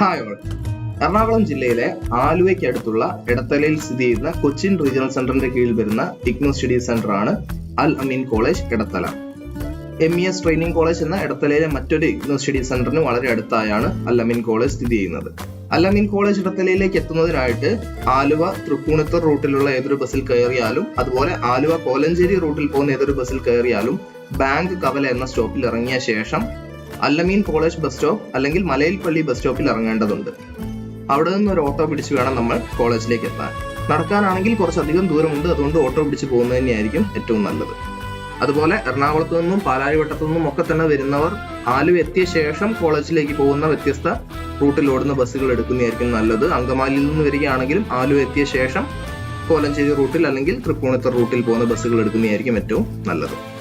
Hi all Ernakulam ജില്ലയിലെ ആലുവയ്ക്ക് അടുത്തുള്ള എടത്തലയിൽ സ്ഥിതി ചെയ്യുന്ന കൊച്ചിൻ റീജിയണൽ സെന്ററിന്റെ കീഴിൽ വരുന്ന ഇഗ്നോ സ്റ്റഡി സെന്റർ ആണ് Al Ameen college Edathala. M E S training college എന്ന എടത്തലയിലെ മറ്റൊരു ഇഗ്നോ സ്റ്റഡി സെന്ററിന് വളരെ അടുത്തായാണ് അൽ അമീൻ കോളേജ് സ്ഥിതി ചെയ്യുന്നത്. അൽ അമീൻ കോളേജ് ഇടത്തലയിലേക്ക് എത്തുന്നതിനായിട്ട് ആലുവ തൃപ്പൂണിത്തർ റൂട്ടിലുള്ള ഏതൊരു ബസ്സിൽ കയറിയാലും അതുപോലെ ആലുവ കോലഞ്ചേരി റൂട്ടിൽ പോകുന്ന ഏതൊരു ബസ്സിൽ കയറിയാലും ബാങ്ക് കവല എന്ന സ്റ്റോപ്പിൽ ഇറങ്ങിയ ശേഷം അല്ലമീൻ കോളേജ് ബസ് സ്റ്റോപ്പ് അല്ലെങ്കിൽ മലയിൽ മലയിൽപ്പള്ളി ബസ് സ്റ്റോപ്പിൽ ഇറങ്ങേണ്ടതുണ്ട്. അവിടെ നിന്ന് ഒരു ഓട്ടോ പിടിച്ച് വേണം നമ്മൾ കോളേജിലേക്ക് എത്താൻ. നടക്കാനാണെങ്കിൽ കുറച്ചധികം ദൂരമുണ്ട് അതുകൊണ്ട് ഓട്ടോ പിടിച്ച് പോകുന്നത് തന്നെയായിരിക്കും ഏറ്റവും നല്ലത്. അതുപോലെ എറണാകുളത്തു നിന്നും പാലാരിവട്ടത്തു നിന്നും ഒക്കെ തന്നെ വരുന്നവർ ആലു എത്തിയ ശേഷം കോളേജിലേക്ക് പോകുന്ന വ്യത്യസ്ത റൂട്ടിൽ ഓടുന്ന ബസ്സുകൾ എടുക്കുന്നതായിരിക്കും നല്ലത്. അങ്കമാലിയിൽ നിന്ന് വരികയാണെങ്കിലും ആലു എത്തിയ ശേഷം കോലഞ്ചേരി റൂട്ടിൽ അല്ലെങ്കിൽ തൃപ്പൂണിത്തർ റൂട്ടിൽ പോകുന്ന ബസ്സുകൾ എടുക്കുന്നതായിരിക്കും ഏറ്റവും നല്ലത്.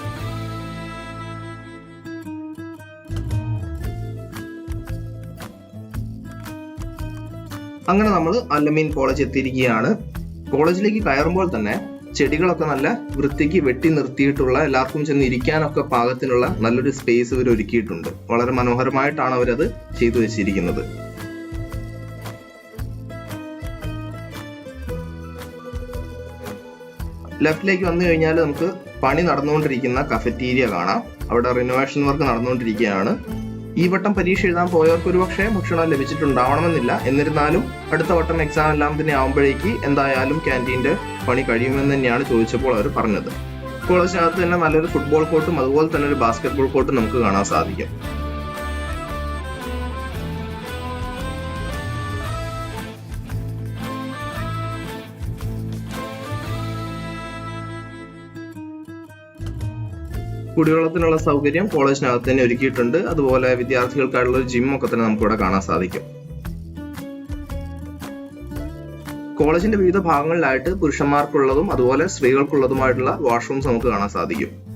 അങ്ങനെ നമ്മൾ അല്ലമീൻ കോളേജ് എത്തിയിരിക്കുകയാണ്. കോളേജിലേക്ക് കയറുമ്പോൾ തന്നെ ചെടികളൊക്കെ നല്ല വൃത്തിക്ക് വെട്ടി നിർത്തിയിട്ടുള്ള എല്ലാവർക്കും ചെന്ന് ഇരിക്കാനൊക്കെ പാകത്തിനുള്ള നല്ലൊരു സ്പേസ് ഇവർ ഒരുക്കിയിട്ടുണ്ട്. വളരെ മനോഹരമായിട്ടാണ് അവരത് ചെയ്തു വെച്ചിരിക്കുന്നത്. ലെഫ്റ്റിലേക്ക് വന്നു കഴിഞ്ഞാൽ നമുക്ക് പണി നടന്നുകൊണ്ടിരിക്കുന്ന കഫറ്റീരിയ കാണാം. അവിടെ റിനോവേഷൻ വർക്ക് നടന്നുകൊണ്ടിരിക്കുകയാണ്. ഈ വട്ടം പരീക്ഷ എഴുതാൻ പോയവർക്ക് ഒരുപക്ഷെ ഭക്ഷണം ലഭിച്ചിട്ടുണ്ടാവണമെന്നില്ല. എന്നിരുന്നാലും അടുത്ത വട്ടം എക്സാം എല്ലാം തന്നെ ആവുമ്പോഴേക്ക് എന്തായാലും ക്യാന്റീന്റെ പണി കഴിയുമെന്ന് തന്നെയാണ് ചോദിച്ചപ്പോൾ അവർ പറഞ്ഞത്. കോളേജിനകത്ത് തന്നെ നല്ലൊരു ഫുട്ബോൾ കോർട്ടും അതുപോലെ തന്നെ ഒരു ബാസ്കറ്റ്ബോൾ കോർട്ടും നമുക്ക് കാണാൻ സാധിക്കും. കുടിവെള്ളത്തിനുള്ള സൗകര്യം കോളേജിനകത്ത് തന്നെ ഒരുക്കിയിട്ടുണ്ട്. അതുപോലെ വിദ്യാർത്ഥികൾക്കായുള്ള ഒരു ജിമ്മൊക്കെ തന്നെ നമുക്കിവിടെ കാണാൻ സാധിക്കും. കോളേജിന്റെ വിവിധ ഭാഗങ്ങളിലായിട്ട് പുരുഷന്മാർക്കുള്ളതും അതുപോലെ സ്ത്രീകൾക്കുള്ളതുമായിട്ടുള്ള വാഷ്റൂംസ് നമുക്ക് കാണാൻ സാധിക്കും.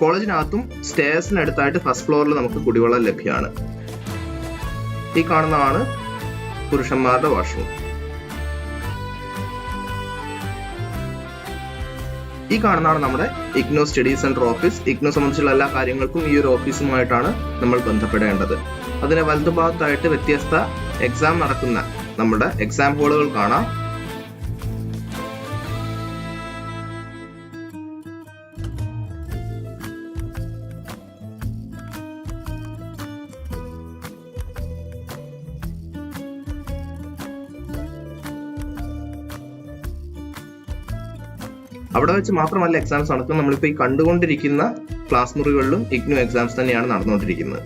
കോളേജിനകത്തും സ്റ്റേഴ്സിനടുത്തായിട്ട് ഫസ്റ്റ് ഫ്ലോറിൽ നമുക്ക് കുടിവെള്ളം ലഭ്യമാണ്. ഈ കാണുന്നതാണ് പുരുഷന്മാരുടെ വാഷ്റൂം ഈ കാണുന്നതാണ് നമ്മുടെ IGNOU study centre office IGNOU സംബന്ധിച്ചുള്ള എല്ലാ കാര്യങ്ങൾക്കും ഈ ഒരു ഓഫീസുമായിട്ടാണ് നമ്മൾ ബന്ധപ്പെടേണ്ടത്. അതിന് വലതുഭാഗത്തായിട്ട് വ്യത്യസ്ത എക്സാം നടക്കുന്ന നമ്മുടെ എക്സാം ഹോളുകൾ കാണാം. അവിടെ വെച്ച് മാത്രമല്ല എക്സാംസ് നടക്കുന്നത്. നമ്മളിപ്പോൾ ഈ കണ്ടുകൊണ്ടിരിക്കുന്ന ക്ലാസ് മുറികളിലും ഇഗ്നോ എക്സാംസ് തന്നെയാണ് നടന്നുകൊണ്ടിരിക്കുന്നത്.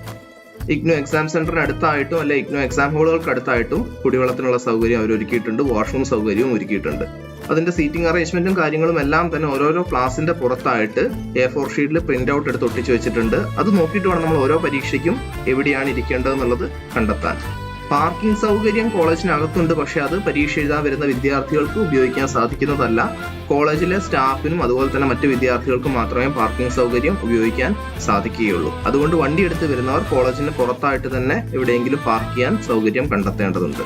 ഇഗ്നോ എക്സാം സെന്ററിന് അടുത്തായിട്ടും അല്ലെ ഇഗ്നോ എക്സാം ഹോളുകൾക്ക് അടുത്തായിട്ടും കുടിവെള്ളത്തിനുള്ള സൗകര്യം അവർ ഒരുക്കിയിട്ടുണ്ട്. വാഷ്റൂം സൗകര്യവും ഒരുക്കിയിട്ടുണ്ട്. അതിന്റെ സീറ്റിംഗ് അറേഞ്ച്മെന്റും കാര്യങ്ങളും എല്ലാം തന്നെ ഓരോരോ ക്ലാസിന്റെ പുറത്തായിട്ട് എ ഫോർ ഷീറ്റിൽ പ്രിന്റ് ഔട്ട് എടുത്ത് ഒട്ടിച്ചു വെച്ചിട്ടുണ്ട്. അത് നോക്കിയിട്ട് വേണം നമ്മൾ ഓരോ പരീക്ഷയ്ക്കും എവിടെയാണ് ഇരിക്കേണ്ടതെന്നുള്ളത് കണ്ടെത്താൻ. പാർക്കിംഗ് സൗകര്യം കോളേജിനകത്തുണ്ട്. പക്ഷെ അത് പരീക്ഷ എഴുതാൻ വരുന്ന വിദ്യാർത്ഥികൾക്ക് ഉപയോഗിക്കാൻ സാധിക്കുന്നതല്ല. കോളേജിലെ സ്റ്റാഫിനും അതുപോലെ തന്നെ മറ്റു വിദ്യാർത്ഥികൾക്കും മാത്രമേ പാർക്കിംഗ് സൗകര്യം ഉപയോഗിക്കാൻ സാധിക്കുകയുള്ളൂ. അതുകൊണ്ട് വണ്ടി എടുത്ത് വരുന്നവർ കോളേജിന് പുറത്തായിട്ട് തന്നെ എവിടെയെങ്കിലും പാർക്ക് ചെയ്യാൻ സൗകര്യം കണ്ടെത്തേണ്ടതുണ്ട്.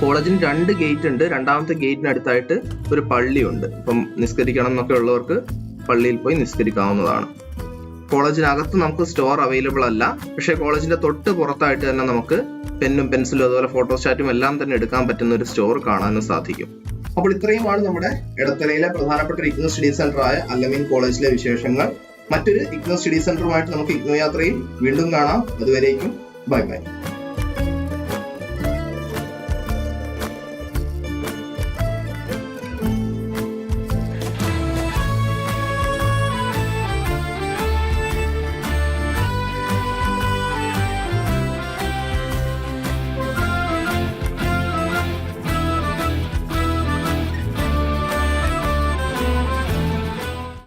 കോളേജിന് രണ്ട് ഗേറ്റ് ഉണ്ട്. രണ്ടാമത്തെ ഗേറ്റിനടുത്തായിട്ട് ഒരു പള്ളിയുണ്ട്. ഇപ്പം നിസ്കരിക്കണം എന്നൊക്കെ ഉള്ളവർക്ക് പള്ളിയിൽ പോയി നിസ്കരിക്കാവുന്നതാണ്. കോളേജിനകത്ത് നമുക്ക് സ്റ്റോർ അവൈലബിൾ അല്ല. പക്ഷേ കോളേജിന്റെ തൊട്ട് പുറത്തായിട്ട് തന്നെ നമുക്ക് പെന്നും പെൻസിലും അതുപോലെ ഫോട്ടോസ്റ്റാറ്റും എല്ലാം തന്നെ എടുക്കാൻ പറ്റുന്ന ഒരു സ്റ്റോർ കാണാനും സാധിക്കും. അപ്പോൾ ഇത്രയുമാണ് നമ്മുടെ ഇടത്തലയിലെ പ്രധാനപ്പെട്ട ഒരു ഇഗ്നോ സ്റ്റഡി സെന്റർ ആയ അല്ലമീൻ കോളേജിലെ വിശേഷങ്ങൾ. മറ്റൊരു ഇഗ്നോ സ്റ്റഡി സെന്ററുമായിട്ട് നമുക്ക് ഇഗ്നോ യാത്രയിൽ വീണ്ടും കാണാം. അതുവരേക്കും ബൈ ബൈ.